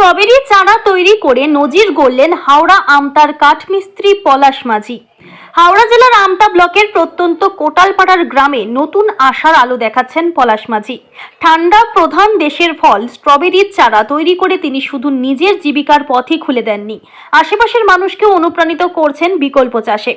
Strawberry চারা তৈরি করে নজির গড়লেন হাওড়া আমতার কাঠমিস্ত্রি পলাশ মাঝি। হাওড়া জেলার আমতা ব্লকের প্রত্যন্ত কোটালপাড়ার গ্রামে নতুন আশার আলো দেখাচ্ছেন পলাশ মাঝি। ঠান্ডা প্রধান দেশের ফল স্ট্রবেরির চারা তৈরি করে তিনি শুধু নিজের জীবিকার পথই খুলে দেননি। আশেপাশের মানুষকে অনুপ্রাণিত করছেন বিকল্প চাষে।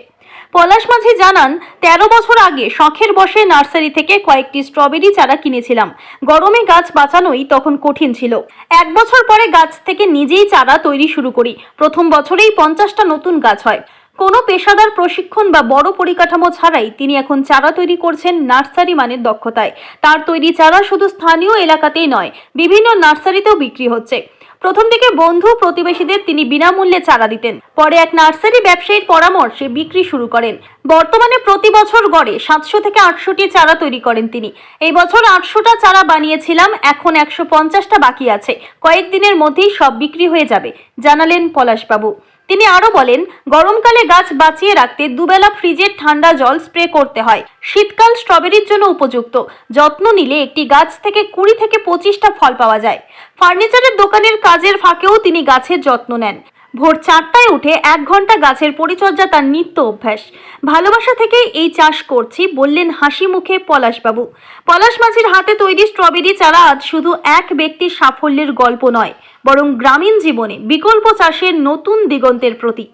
পলাশ মাঝি জানান, তেরো বছর আগে শখের বসে নার্সারি থেকে কয়েকটি স্ট্রবেরি চারা কিনেছিলাম। গরমে গাছ বাঁচানোই তখন কঠিন ছিল। এক বছর পরে গাছ থেকে নিজেই চারা তৈরি শুরু করি। প্রথম বছরেই পঞ্চাশটা নতুন গাছ হয়। কোনো পেশাদার প্রশিক্ষণ বা বড় পরিকাঠামো ছাড়াই তিনি এখন চারা তৈরি করছেন নার্সারি মানের দক্ষতায়। তার তৈরি চারা শুধু স্থানীয় এলাকাতেই নয়, বিভিন্ন নার্সারিতেও বিক্রি হচ্ছে। প্রথম দিকে বন্ধু প্রতিবেশীদের তিনি বিনামূল্যে চারা দিতেন। পরে এক নার্সারি ব্যবসায়ীর পরামর্শে বিক্রি শুরু করেন। বর্তমানে প্রতি বছর গড়ে সাতশো থেকে আটশোটি চারা তৈরি করেন তিনি। এই বছর আটশোটা চারা বানিয়েছিলাম, এখন একশো পঞ্চাশটা বাকি আছে। কয়েকদিনের মধ্যেই সব বিক্রি হয়ে যাবে, জানালেন পলাশবাবু। তিনি আরও বলেন, গরমকালে গাছ বাঁচিয়ে রাখতে দুবেলা ফ্রিজের ঠান্ডা জল স্প্রে করতে হয়। শীতকাল স্ট্রবেরির জন্য উপযুক্ত। যত্ন নিলে একটি গাছ থেকে কুড়ি থেকে পঁচিশটা ফল পাওয়া যায়। ফার্নিচারের দোকানের কাজের ফাঁকেও তিনি গাছের যত্ন নেন। ভোর চারটায় উঠে এক ঘণ্টা গাছের পরিচর্যা তার নিত্য অভ্যাস ভালোবাসা থেকেই এই চাষ করছি বললেন হাসি মুখে পলাশবাবু পলাশ মাঝির হাতে তৈরি স্ট্রবেরি চারা আজ শুধু এক ব্যক্তির সাফল্যের গল্প নয় বরং গ্রামীণ জীবনে বিকল্প চাষের নতুন দিগন্তের প্রতীক।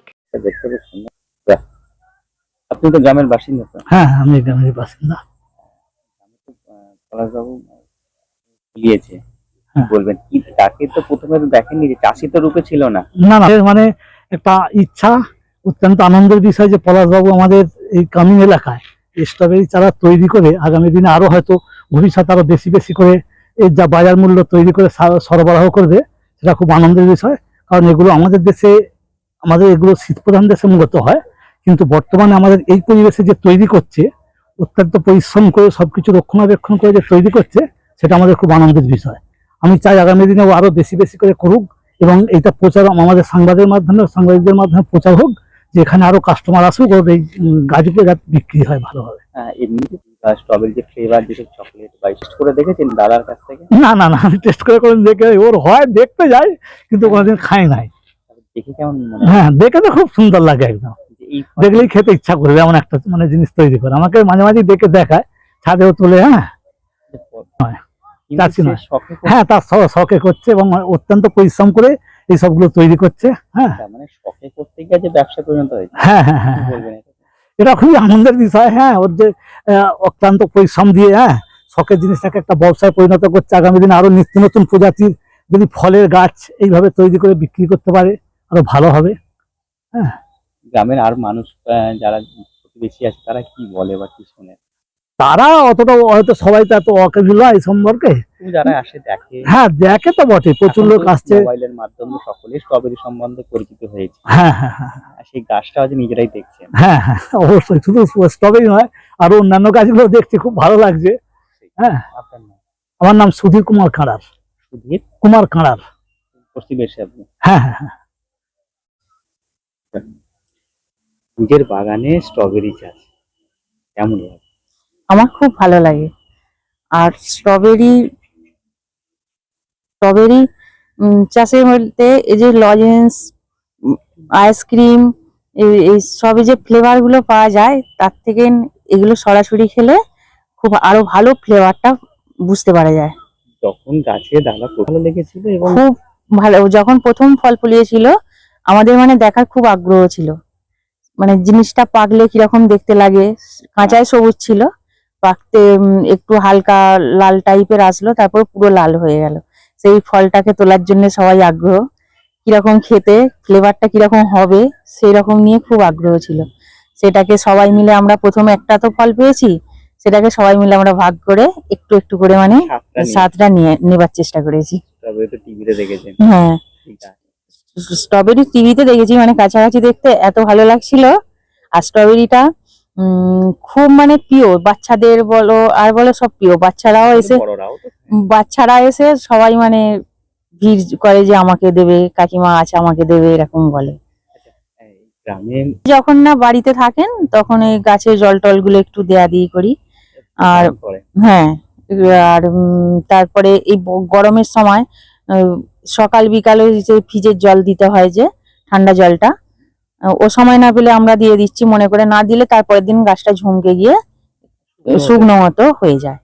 আপনি তো গ্রামের বাসিন্দা হ্যাঁ আমি গ্রামের বাসিন্দা পলাশবাবু হ্যাঁ। বলবেন কি তাকে তো প্রথমে দেখেননি যে চাষি তো রূপে ছিল না। না মানে একটা ইচ্ছা অত্যন্ত আনন্দের বিষয় যে পলাশবাবু আমাদের এই গ্রামীণ এলাকায় স্ট্রবেরি চারা তৈরি করে আগামী দিনে আরও হয়তো ভবিষ্যতে আরও বেশি বেশি করে এর যা বাজার মূল্য তৈরি করে সরবরাহ করবে সেটা খুব আনন্দের বিষয়। কারণ এগুলো আমাদের দেশে আমাদের এগুলো শীত প্রধান দেশে মূলত হয়। কিন্তু বর্তমানে আমাদের এই পরিবেশে যে তৈরি করছে অত্যন্ত পরিশ্রম করে সবকিছু রক্ষণাবেক্ষণ করে যে তৈরি করছে সেটা আমাদের খুব আনন্দের বিষয়। আমি চাই আগামী দিনে ও আরও বেশি বেশি করে করুক এবং এটা প্রচার আমাদের সাংবাদিকের মাধ্যমে সাংবাদিকদের মাধ্যমে প্রচার হোক যে এখানে আরও কাস্টমার আসুক ওর এই গাছগুলো যাতে বিক্রি হয় ভালোভাবে। আহ, এমনি স্ট্রবেরি যে ফ্লেভার যেসব চকলেট বা টেস্ট করে দেখেছেন দাদার কাছ থেকে? না না না আমি টেস্ট করে করে দেখে ওর হয় দেখতে যাই কিন্তু কোনোদিন খাই নাই। দেখে কেমন হ্যাঁ? দেখে তো খুব সুন্দর লাগে একদম। দেখলেই খেতে ইচ্ছা করবে এমন একটা মানে জিনিস তৈরি করে। আমাকে মাঝে মাঝে দেখে দেখায় ছাদেও তুলে হ্যাঁ। চাষি নয়। হ্যাঁ তার শখে করছে এবং অত্যন্ত পরিশ্রম করে এই সবগুলো তৈরি করছে হ্যাঁ। মানে শখে করতে গিয়ে যে ব্যবসা পর্যন্ত হয়েছে। হ্যাঁ হ্যাঁ হ্যাঁ হ্যাঁ। এটা? খুবই আনন্দের বিষয় হ্যাঁ। ওর যে অক্লান্ত পরিশ্রম দিয়ে হ্যাঁ শখের জিনিসটাকে একটা ব্যবসায় পরিণত করছে। আগামী দিনে আরও নিত্য নতুন প্রজাতির যদি ফলের গাছ এইভাবে তৈরি করে বিক্রি করতে পারে আরও ভালো হবে হ্যাঁ। গ্রামের আর মানুষ যারা প্রতিবেশী আছে তারা কি বলে বা কি শোনে? তারা অতটা হয়তো সবাই তো এত অকেবিল এই সম্পর্কে। যারা আসে দেখে। হ্যাঁ দেখে তো বটে প্রচুর লোক আসছে। মোবাইলের মাধ্যমে সকলে স্ট্রবেরি সম্বন্ধে পরিচিত হয়েছে। হ্যাঁ হ্যাঁ হ্যাঁ সেই গাছটা আজ নিজেরাই দেখছেন। হ্যাঁ হ্যাঁ অবশ্যই শুধু স্ট্রবেরি নয় আরও অন্যান্য গাছগুলো দেখছি খুব ভালো লাগছে। হ্যাঁ। আমার নাম সুধীর কুমার কাঁড়ার। সুধীর? কুমার কাঁড়ার। প্রতিবেশী আপনি। হ্যাঁ হ্যাঁ হ্যাঁ। নিজের বাগানে স্ট্রবেরি চাষ কেমন লাগে? আমার খুব ভালো লাগে। আর স্ট্রবেরি স্ট্রবেরি চাষের মধ্যে এই যে লজেন্স আইসক্রিম এই সবই যে ফ্লেভারগুলো পাওয়া যায় তার থেকে এগুলো সরাসরি খেলে খুব আরও ভালো ফ্লেভারটা বুঝতে পারা যায়। যখন গাছে দাদা ভালো লেগেছিল এবং খুব ভালো যখন প্রথম ফল ফুলিয়েছিল আমাদের মানে দেখার খুব আগ্রহ ছিল। মানে জিনিসটা পাকলে কীরকম দেখতে লাগে কাঁচায় সবুজ ছিল। পাকতে একটু হালকা লাল টাইপের আসলো তারপর পুরো লাল হয়ে গেল। সেই ফলটাকে তোলার জন্য সবাই আগ্রহ। কীরকম খেতে ফ্লেভারটা কীরকম হবে সেই রকম নিয়ে খুব আগ্রহ ছিল। সেটাকে সবাই মিলে আমরা প্রথমে একটা তো ফল পেয়েছি সেটাকে সবাই মিলে আমরা ভাগ করে একটু একটু করে মানে স্বাদটা নিয়ে। নেবার চেষ্টা করেছি। হ্যাঁ। স্ট্রবেরি টিভিতে দেখেছি মানে কাছাকাছি দেখতে এত ভালো লাগছিল। আর স্ট্রবেরিটা খুব মানে প্রিয়। বাচ্চাদের বলো আর বলো সব প্রিয়। বাচ্চারাও এসে বড়রাও বাচ্চারা এসে সবাই মানে ভিড় করে যে আমাকে দেবে কাকিমা আছে আমাকে দেবে এরকম বলে। যখন না বাড়িতে থাকেন তখন এই গাছের জল টলগুলো একটু দেয়া দিয়ে করি। আর- হ্যাঁ আর তারপরে এই গরমের সময় সকাল বিকালে যে ফ্রিজের জল দিতে হয় যে ঠান্ডা জলটা ও সময় না পেলে আমরা দিয়ে দিচ্ছি মনে করে না দিলে তারপরের দিন গাছটা ঝুমকে গিয়ে শুকনো মতো হয়ে যায়।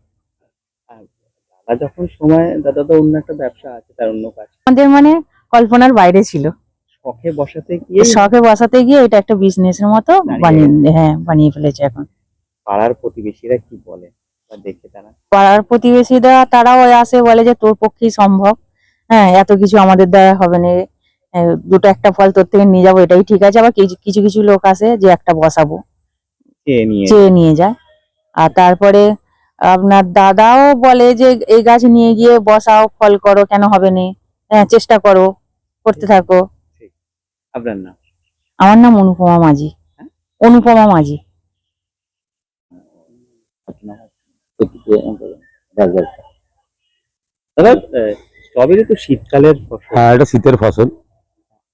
দাদা যখন সময় দাদা তো অন্য একটা ব্যবসা আছে তার অন্য কাজ। আমাদের মানে কল্পনার বাইরে ছিল। শখে বসাতে গিয়ে শখে বসাতে গিয়ে এটা একটা বিজনেসের মতো বানিয়ে হ্যাঁ বানিয়ে ফেলেছে এখন। পাড়ার প্রতিবেশীরা কি বলে? দেখে তারা? পাড়ার প্রতিবেশীরা তারাও আসে বলে যে তোর পক্ষেই সম্ভব। হ্যাঁ এত কিছু আমাদের দ্বারা হবে না। দুটো একটা ফল তোর থেকে নিয়ে যাব এটাই ঠিক আছে। আবার কিছু কিছু কিছু লোক আসে যে একটা বসাবো চেয়ে নিয়ে চেয়ে নিয়ে যায়। আর তারপরে আপনার দাদাও বলে যে এই গাছ নিয়ে গিয়ে বসাও ফল করো কেন হবে না? হ্যাঁ চেষ্টা করো করতে থাকো। আপনার নাম? আমার নাম অনুপমা মাঝি। অনুপমা মাঝি। দাদা স্ট্রবেরি তো শীতকালের ফসল। হ্যাঁ এটা শীতের ফসল।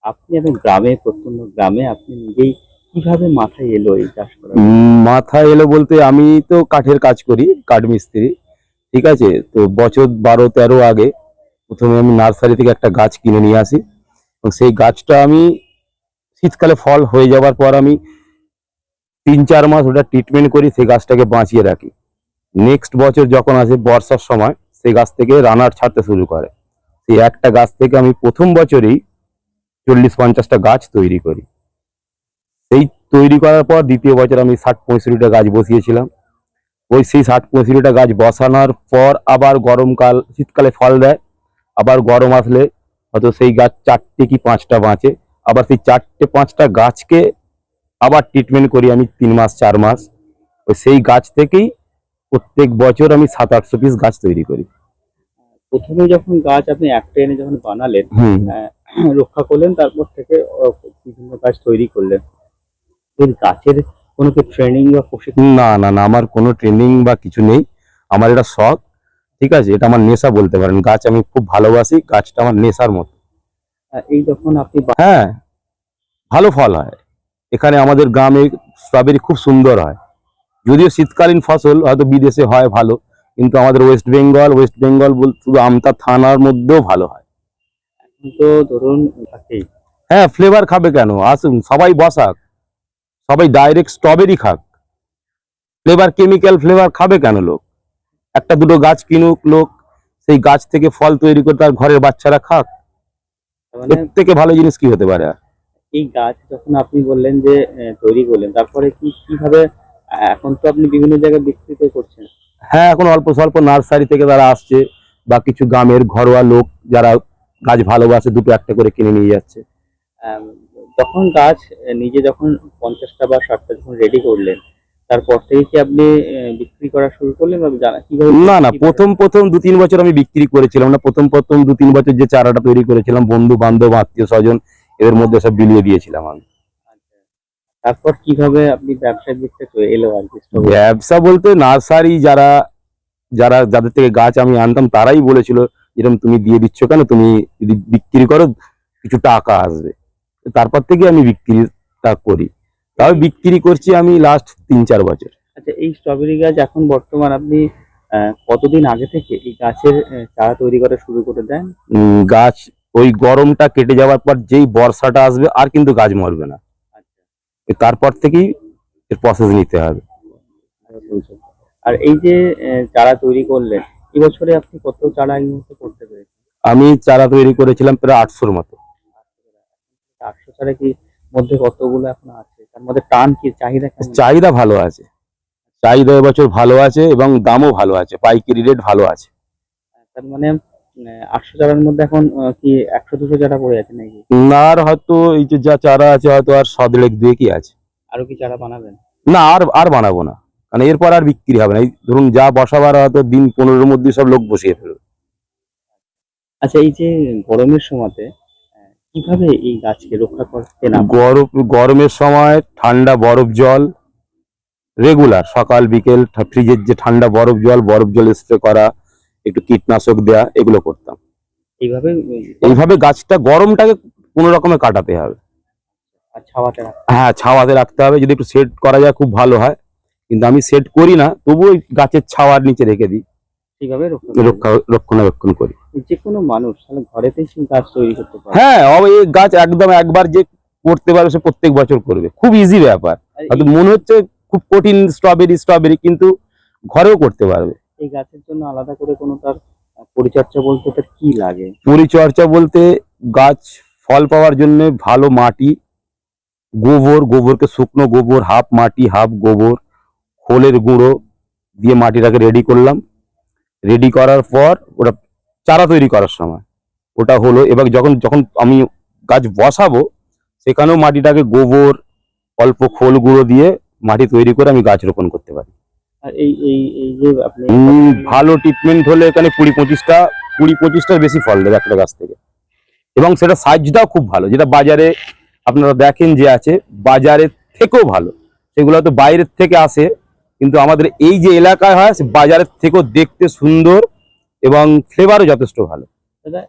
আপনি এখন গ্রামে, প্রত্যন্ত গ্রামে আপনি নিজেই কীভাবে মাথায় এলো এই চাষ করা মাথায় এলো বলতে আমি তো কাঠের কাজ করি, কাঠ মিস্ত্রি, ঠিক আছে? তো বছর বারো, তেরো আগে প্রথমে আমি নার্সারি থেকে একটা গাছ কিনে নিয়ে আসি এবং সেই গাছটা আমি শীতকালে ফল হয়ে যাওয়ার পর আমি তিন, চার মাস ওটা ট্রিটমেন্ট করি, সেই গাছটাকে বাঁচিয়ে রাখি। নেক্সট বছর যখন আসে বর্ষার সময়, সেই গাছ থেকে রানার ছাড়তে শুরু করে। সেই একটা গাছ থেকে আমি প্রথম বছরেই চল্লিশ পঞ্চাশটা গাছ তৈরি করি। সেই তৈরি করার পর দ্বিতীয় বছর আমি ষাট পঁয়ষট্টিটা গাছ বসিয়েছিলাম। ওই সেই ষাট পঁয়ষট্টিটা গাছ বসানোর পর আবার গরমকাল, শীতকালে ফল দেয়। আবার গরম আসলে হয়তো সেই গাছ চারটে কি পাঁচটা বাঁচে। আবার সেই চারটে পাঁচটা গাছকে আবার ট্রিটমেন্ট করি আমি তিন মাস, চার মাস। ওই সেই গাছ থেকেই প্রত্যেক বছর আমি সাত আটশো পিস গাছ তৈরি করি। প্রথমে যখন গাছ আপনি একটা এনে যখন বানালেন রক্ষা করলেন তারপর থেকে বিভিন্ন গাছ তৈরি করলেন। এর গাছের কোনো কি ট্রেনিং বা প্রশিক্ষণ? না না না আমার কোনো ট্রেনিং বা কিছু নেই। আমার এটা শখ ঠিক আছে? এটা আমার নেশা বলতে পারেন। গাছ আমি খুব ভালোবাসি গাছটা আমার নেশার মতো। এই যখন আপনি হ্যাঁ ভালো ফল হয়। এখানে আমাদের গ্রামে স্ট্রবেরি খুব সুন্দর হয়। যদিও শীতকালীন ফসল হয়তো বিদেশে হয় ভালো কিন্তু আমাদের ওয়েস্ট বেঙ্গল ওয়েস্ট বেঙ্গল বল শুধু আমতা থানার মধ্যেও ভালো হয়। তো ধরুন হ্যাঁ ফ্লেভার খাবে কেন? আসুন সবাই বসাক। সবাই ডাইরেক্ট স্ট্রবেরি খাক। ফ্লেভার কেমিক্যাল ফ্লেভার খাবে কেন লোক? একটা দুটো গাছ কিনুক লোক সেই গাছ থেকে ফল তৈরি করে তার ঘরের বাচ্চারা খাক। মানে এর থেকে ভালো জিনিস কি হতে পারে? আর এই গাছ যখন আপনি বললেন যে তৈরি করলেন তারপরে কি কীভাবে এখন তো আপনি বিভিন্ন জায়গায় বিস্তৃত করছেন। হ্যাঁ এখন অল্প স্বল্প নার্সারি থেকে তারা আসছে বা কিছু গ্রামের ঘরোয়া লোক যারা গাছ ভালোবাসে দুটো একটা করে কিনে নিয়ে যাচ্ছে। যখন গাছ নিজে যখন পঞ্চাশটা বা ষাটটা যখন রেডি করলেন তারপর থেকে কি আপনি বিক্রি করা শুরু করলেন বা জানা কীভাবে না না প্রথম প্রথম দু তিন বছর আমি বিক্রি করেছিলাম না। প্রথম প্রথম দু তিন বছর যে চারাটা তৈরি করেছিলাম বন্ধু বান্ধব আত্মীয় স্বজন এদের মধ্যে সব বিলিয়ে দিয়েছিলাম আমি। তারপর কীভাবে আপনি ব্যবসার দিকটা এলো আর কি ব্যবসা বলতে নার্সারি যারা যারা যাদের থেকে গাছ আমি আনতাম তারাই বলেছিল যেরকম তুমি দিয়ে দিচ্ছ কেন? তুমি যদি বিক্রি করো কিছু টাকা আসবে। তারপর থেকে আমি বিক্রিটা করি। তাও বিক্রি করছি আমি লাস্ট তিন চার বছর। আচ্ছা এই স্ট্রবেরি গাছ এখন বর্তমান আপনি কতদিন আগে থেকে এই গাছের চারা তৈরি করা শুরু করে দেন? গাছ ওই গরমটা কেটে যাওয়ার পর যেই বর্ষাটা আসবে আর কিন্তু গাছ মরবে না। তারপর থেকেই এর প্রসেস নিতে হবে। আর এই যে চারা তৈরি করলেন এবছরে আপনি কত চারা করতে পেরেছেন? আমি চারা তৈরি করেছিলাম প্রায় আটশোর মতো। চারশো চারা কি মধ্যে কতগুলো এখন আছে? তার মধ্যে টান কি চাহিদা চাহিদা ভালো আছে। চাহিদা এবছর ভালো আছে এবং দামও ভালো আছে পাইকারি রেট ভালো আছে। তার মানে আটশো চারার মধ্যে এখন কি একশো দুশো চারা পড়ে আছে নাকি? না আর হয়তো এই যে যা চারা আছে হয়তো আর সদলেক দুয়ে কি আছে। আরও কি চারা বানাবেন? না আর আর বানাবো না। কারণ এরপর আর বিক্রি হবে না। এই ধরুন যা বসাবার হয়তো দিন পনেরোর মধ্যে সব লোক বসিয়ে ফেলবে। আচ্ছা এই যে গরমের সময়তে কীভাবে এই গাছকে রক্ষা করতে না গরম গরমের সময় ঠান্ডা বরফ জল রেগুলার সকাল বিকেল ফ্রিজের যে ঠান্ডা বরফ জল বরফ জল স্প্রে করা একটু কীটনাশক দেয়া এগুলো করতাম। এইভাবে এইভাবে গাছটা গরমটাকে কোনো রকমে কাটাতে হবে। হ্যাঁ ছাওয়াতে রাখতে হবে। যদি একটু সেট করা যায় খুব ভালো হয়। কিন্তু আমি সেট করি না তবুও ওই গাছের ছাওয়ার নিচে রেখে দিই। রক্ষণাবেক্ষণ করি। যে কোনো মানুষ তাহলে ঘরেতেই গাছ তৈরি করতে পারে। হ্যাঁ এই গাছ একদম একবার যে করতে পারবে সে প্রত্যেক বছর করবে। খুব ইজি ব্যাপার। মনে হচ্ছে খুব কঠিন স্ট্রবেরি স্ট্রবেরি কিন্তু ঘরেও করতে পারবে। এই গাছের জন্য আলাদা করে কোনো তার পরিচর্যা বলতে তার কি লাগে? পরিচর্যা বলতে গাছ ফল পাওয়ার জন্য ভালো মাটি, গোবর, গোবরকে শুকনো গোবর, হাফ মাটি, হাফ গোবর, খোলের গুঁড়ো দিয়ে মাটিটাকে রেডি করলাম। রেডি করার পর ওটা চারা তৈরি করার সময়। ওটা হলো, এবার যখন যখন আমি গাছ বসাবো, সেখানেও মাটিটাকে গোবর, অল্প খোল গুঁড়ো দিয়ে মাটি তৈরি করে আমি গাছ রোপণ করতে পারি। এই এই এই যে আপনি ভালো ট্রিটমেন্ট হলে এখানে কুড়ি পঁচিশটা কুড়ি পঁচিশটার বেশি ফল দেবে একটা গাছ থেকে। এবং সেটা সাইজটাও খুব ভালো যেটা বাজারে আপনারা দেখেন যে আছে বাজারের থেকেও ভালো। সেগুলো তো বাইরের থেকে আসে কিন্তু আমাদের এই যে এলাকায় হয় সে বাজারের থেকেও দেখতে সুন্দর এবং ফ্লেভারও যথেষ্ট ভালো। দাদা